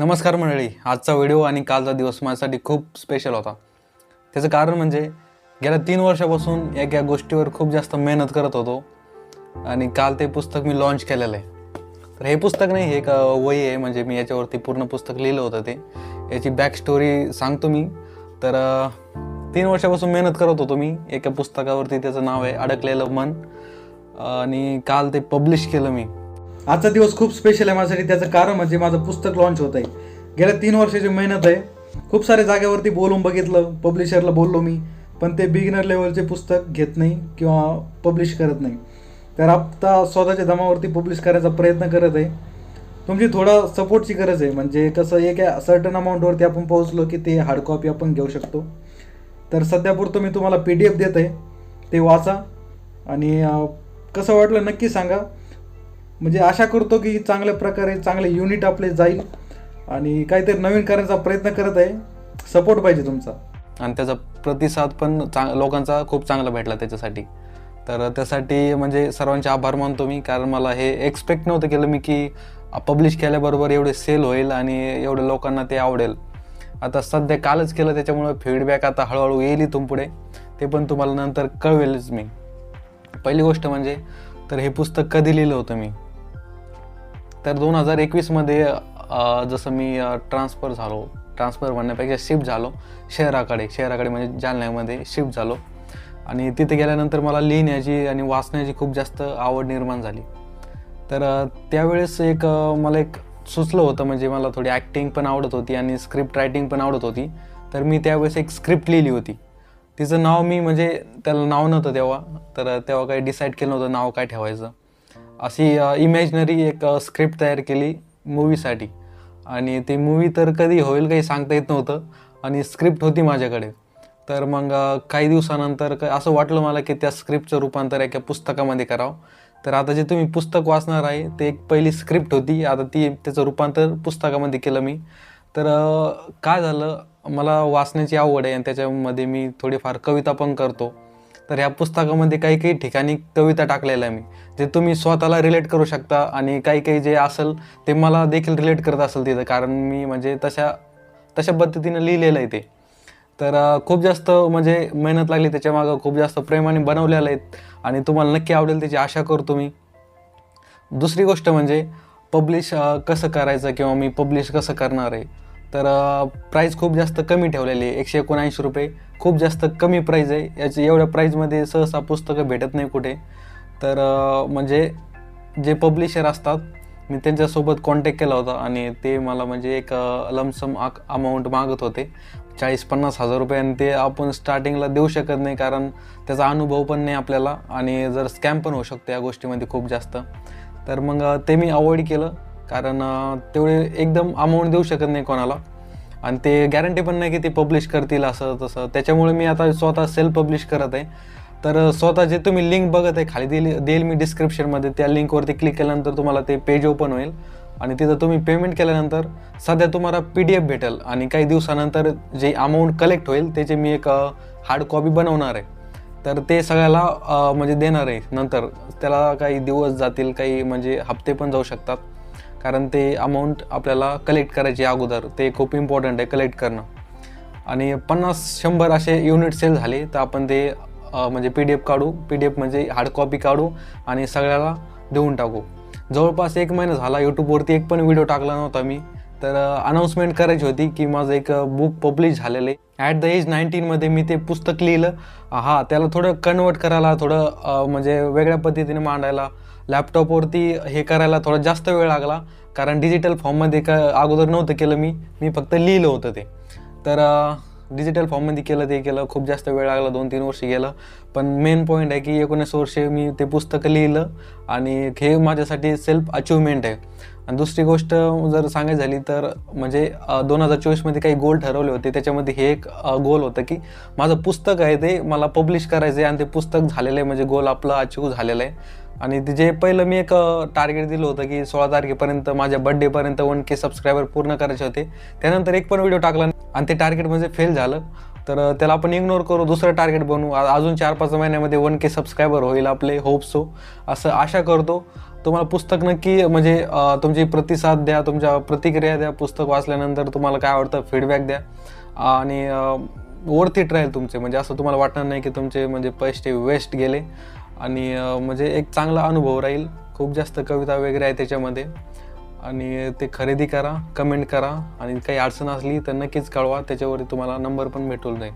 नमस्कार मंडळी आजचा व्हिडिओ आणि कालचा दिवस माझ्यासाठी खूप स्पेशल होता. त्याचं कारण म्हणजे गेल्या तीन वर्षापासून एका गोष्टीवर खूप जास्त मेहनत करत होतो आणि काल ते पुस्तक मी लॉन्च केलेलं आहे. तर हे पुस्तक नाही हे एक वही आहे. म्हणजे मी याच्यावरती पूर्ण पुस्तक लिहिलं होतं ते. याची बॅक स्टोरी सांगतो मी. तर तीन वर्षापासून मेहनत करत होतो मी. एका पुस्तकावरती त्याचं नाव आहे अडकलेलं मन. आणि काल ते पब्लिश केलं मी. आजचा दिवस खूप स्पेशल आहे माझ्यासाठी. त्याचं कारण म्हणजे माझं पुस्तक लॉन्च होत आहे गेल्या तीन वर्षाची मेहनत आहे. खूप साऱ्या जागेवरती बोलून बघितलं. पब्लिशरला बोललो मी. पण ते बिगिनर लेवलचे पुस्तक घेत नाही किंवा पब्लिश करत नाही. तर आता स्वतःच्या दमावरती पब्लिश करायचा प्रयत्न करत आहे. तुमची थोडा सपोर्टची गरज आहे. म्हणजे कसं एक सर्टन अमाऊंटवरती आपण पोहोचलो की ते हार्ड कॉपी आपण घेऊ शकतो. तर सध्यापुरतं मी तुम्हाला पी डी एफ देत आहे ते वाचा. आणि कसं वाटलं नक्की सांगा. म्हणजे आशा करतो की चांगल्या प्रकारे चांगले युनिट आपले जाईल आणि काहीतरी नवीन करण्याचा प्रयत्न करत आहे. सपोर्ट पाहिजे तुमचा. आणि त्याचा प्रतिसाद पण चांग लोकांचा खूप चांगला भेटला त्याच्यासाठी. तर त्यासाठी म्हणजे सर्वांचे आभार मानतो मी कारण मला हे एक्सपेक्ट नव्हतं केलं मी की पब्लिश केल्याबरोबर एवढे सेल होईल आणि एवढे लोकांना ते आवडेल. आता सध्या कालच केलं त्याच्यामुळं फीडबॅक आता हळूहळू येईल इथून पुढे. ते पण तुम्हाला नंतर कळवेलच मी. पहिली गोष्ट म्हणजे तर हे पुस्तक कधी लिहिलं होतं मी? तर दोन हजार एकवीसमध्ये जसं मी ट्रान्सफर झालो ट्रान्सफर म्हणण्यापेक्षा शिफ्ट झालो शहराकडे शहराकडे म्हणजे जालन्यामध्ये शिफ्ट झालो. आणि तिथे गेल्यानंतर मला लिहिण्याची आणि वाचण्याची खूप जास्त आवड निर्माण झाली. तर त्यावेळेस एक मला एक सुचलं होतं म्हणजे मला थोडी ॲक्टिंग पण आवडत होती आणि स्क्रिप्ट रायटिंग पण आवडत होती. तर मी त्यावेळेस एक स्क्रिप्ट लिहिली होती. तिचं नाव मी म्हणजे त्याला नाव नव्हतं तेव्हा. तर तेव्हा काही डिसाईड केलं नव्हतं नाव काय ठेवायचं. अशी इमॅजिनरी एक स्क्रिप्ट तयार केली मूवीसाठी आणि ती मूवी तर कधी होईल काही सांगता येत नव्हतं आणि स्क्रिप्ट होती माझ्याकडे. तर मग काही दिवसानंतर क- असं वाटलं मला की त्या स्क्रिप्टचं रूपांतर एका पुस्तकामध्ये करावं. तर आता जे तुम्ही पुस्तक वाचणार आहे ते एक पहिली स्क्रिप्ट होती. आता ती त्याचं रूपांतर पुस्तकामध्ये केलं मी. तर काय झालं? मला वाचण्याची आवड आहे आणि त्याच्यामध्ये मी थोडीफार कविता पण करतो. तर ह्या पुस्तकामध्ये काही काही ठिकाणी कविता टाकलेल्या आहे मी जे तुम्ही स्वतःला रिलेट करू शकता आणि काही काही जे असेल ते मला देखील रिलेट करत असेल तिथं. कारण मी म्हणजे तशा तशा पद्धतीनं लिहिलेलं आहे ते. तर खूप जास्त म्हणजे मेहनत लागली त्याच्यामागं खूप जास्त प्रेमाने बनवलेलं आहेत आणि तुम्हाला नक्की आवडेल त्याची आशा करतो मी. दुसरी गोष्ट म्हणजे पब्लिश कसं करायचं किंवा मी पब्लिश कसं करणार आहे? तर प्राईस खूप जास्त कमी ठेवलेली आहे. एकशे एकोणऐंशी रुपये खूप जास्त कमी प्राईज आहे. याची एवढ्या प्राईजमध्ये सहसा पुस्तकं भेटत नाही कुठे. तर म्हणजे जे पब्लिशर असतात मी त्यांच्यासोबत कॉन्टॅक्ट केला होता आणि ते मला म्हणजे एक लमसम आक अमाऊंट मागत होते. चाळीस पन्नास हजार रुपये आणि ते आपण स्टार्टिंगला देऊ शकत नाही कारण त्याचा अनुभव पण नाही आपल्याला आणि जर स्कॅम पण होऊ शकतो या गोष्टीमध्ये खूप जास्त. तर मग ते मी अवॉइड केलं. कारण तेवढे एकदम अमाऊंट देऊ शकत नाही कोणाला. आणि ते गॅरंटी पण नाही की ते पब्लिश करतील असं तसं. त्याच्यामुळे मी आता स्वतः सेल्फ पब्लिश करत आहे. तर स्वतः जे तुम्ही लिंक बघत आहे खाली देईल देईल मी डिस्क्रिप्शनमध्ये त्या लिंकवरती क्लिक केल्यानंतर तुम्हाला ते पेज ओपन होईल. आणि तिथं तुम्ही पेमेंट केल्यानंतर सध्या तुम्हाला पी डी एफ भेटेल. आणि काही दिवसानंतर जे अमाऊंट कलेक्ट होईल त्याचे मी एक हार्ड कॉपी बनवणार आहे. तर ते सगळ्याला म्हणजे देणार आहे नंतर. त्याला काही दिवस जातील काही म्हणजे हप्ते पण जाऊ शकतात. कारण ते अमाऊंट आपल्याला कलेक्ट करायची अगोदर ते खूप इम्पॉर्टंट आहे कलेक्ट करणं. आणि पन्नास शंभर असे युनिट सेल झाले तर आपण ते म्हणजे पी डी एफ काढू. पी डी एफ म्हणजे हार्ड कॉपी काढू आणि सगळ्याला देऊन टाकू. जवळपास एक महिना झाला यूट्यूबवरती एक पण व्हिडिओ टाकला नव्हता मी. तर अनाऊन्समेंट करायची होती की माझं एक बुक पब्लिश झालेलं आहे. ॲट द एज नाईन्टीनमध्ये मी ते पुस्तक लिहिलं. हां त्याला थोडं कन्वर्ट करायला थोडं म्हणजे वेगळ्या पद्धतीने मांडायला लॅपटॉपवरती हे करायला थोडा जास्त वेळ लागला. कारण डिजिटल फॉर्ममध्ये का अगोदर नव्हतं केलं मी. मी फक्त लिहिलं होतं ते. तर डिजिटल फॉर्ममध्ये केलं ते केलं. खूप जास्त वेळ लागला दोन तीन वर्ष गेलं. पण मेन पॉईंट आहे की एकोणीस वर्षे मी ते पुस्तक लिहिलं. आणि हे माझ्यासाठी सेल्फ अचिव्हमेंट आहे. आणि दुसरी गोष्ट जर सांगायची झाली तर म्हणजे दोन हजार चोवीसमध्ये काही गोल ठरवले होते. त्याच्यामध्ये हे एक गोल होतं की माझं पुस्तक आहे ते मला पब्लिश करायचं आहे आणि ते पुस्तक झालेलं आहे. म्हणजे गोल आपलं अचीव झालेलं आहे. आणि ते जे पहिलं मी एक टार्गेट दिलं होतं की सोळा तारखेपर्यंत माझ्या बड्डेपर्यंत वन के सबस्क्रायबर पूर्ण करायचे होते. त्यानंतर एक पण व्हिडिओ टाकला आणि ते टार्गेट म्हणजे फेल झालं. तर त्याला आपण इग्नोर करू दुसरं टार्गेट बनवू. अजून चार पाच महिन्यामध्ये वन के सबस्क्रायबर होईल आपले होप सो असं आशा करतो. तुम्हाला पुस्तक नक्की म्हणजे तुमची प्रतिसाद द्या तुमच्या प्रतिक्रिया द्या पुस्तक वाचल्यानंतर तुम्हाला काय आवडतं फीडबॅक द्या. आणि वर्थ इट राहील तुमचे म्हणजे असं तुम्हाला वाटणार नाही की तुमचे म्हणजे पैसे वेस्ट गेले. आणि म्हणजे एक चांगला अनुभव राहील. खूप जास्त कविता वगैरे आहे त्याच्यामध्ये. आणि ते खरेदी करा कमेंट करा. आणि काही अडचण असली तर नक्कीच कळवा. त्याच्यावरती तुम्हाला नंबर पण भेटून जाईल.